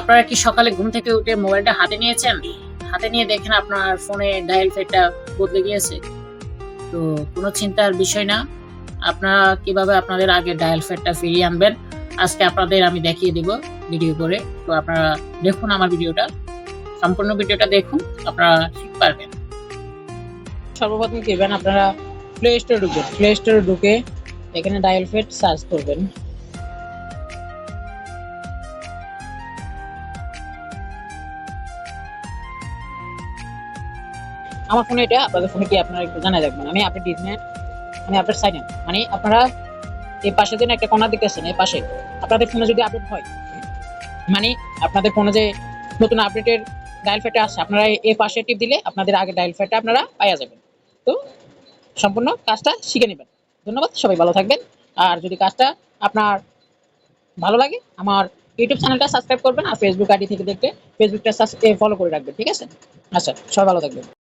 আপনারা কি সকালে ঘুম থেকে উঠে মোবাইলটা হাতে নিয়েছেন? হাতে নিয়ে দেখেন আপনার ফোনে ডায়াল ফেটটা বদলে গিয়েছে। তো কোনো চিন্তার বিষয় না। আপনারা কীভাবে আপনাদের আগে ডায়াল ফেটটা ফিরিয়ে আনবেন, আজকে আপনাদের আমি দেখিয়ে দিব ভিডিও করে। তো আপনারা দেখুন আমার ভিডিওটা। সম্পূর্ণ ভিডিওটা দেখুন, আপনারা শিখতে পারবেন। সর্বপ্রথম কি আপনারা প্লে স্টোরে ঢুকবেন। প্লে স্টোরে ঢুকে এখানে ডায়াল ফেট সার্চ করবেন। আমার ফোনে এটা, আপনাদের ফোনে কি আপনারা একটু জানাই রাখবেন? আমি আপডেট ডিজনে আমি আপনার সাইন মানে আপনারা এই পাশে দিন একটা কোনা দেখতেছেন এই পাশে। আপনাদের ফোনে যদি আপডেট হয় মানে আপনাদের ফোনে যে নতুন আপডেটের ডায়াল ফেটে আসছে আপনারা এই পাশে টিপ দিলে আপনাদের আগে ডায়াল ফেটটা আপনারা পাইয়া যাবেন। তো সম্পূর্ণ কাজটা শিখে নেবেন। ধন্যবাদ, সবাই ভালো থাকবেন। আর যদি কাজটা আপনার ভালো লাগে, আমার ইউটিউব চ্যানেলটা সাবস্ক্রাইব করবেন আর ফেসবুক আইডি থেকে দেখতে ফেসবুকটা ফলো করে রাখবেন, ঠিক আছে? আচ্ছা সবাই ভালো থাকবেন।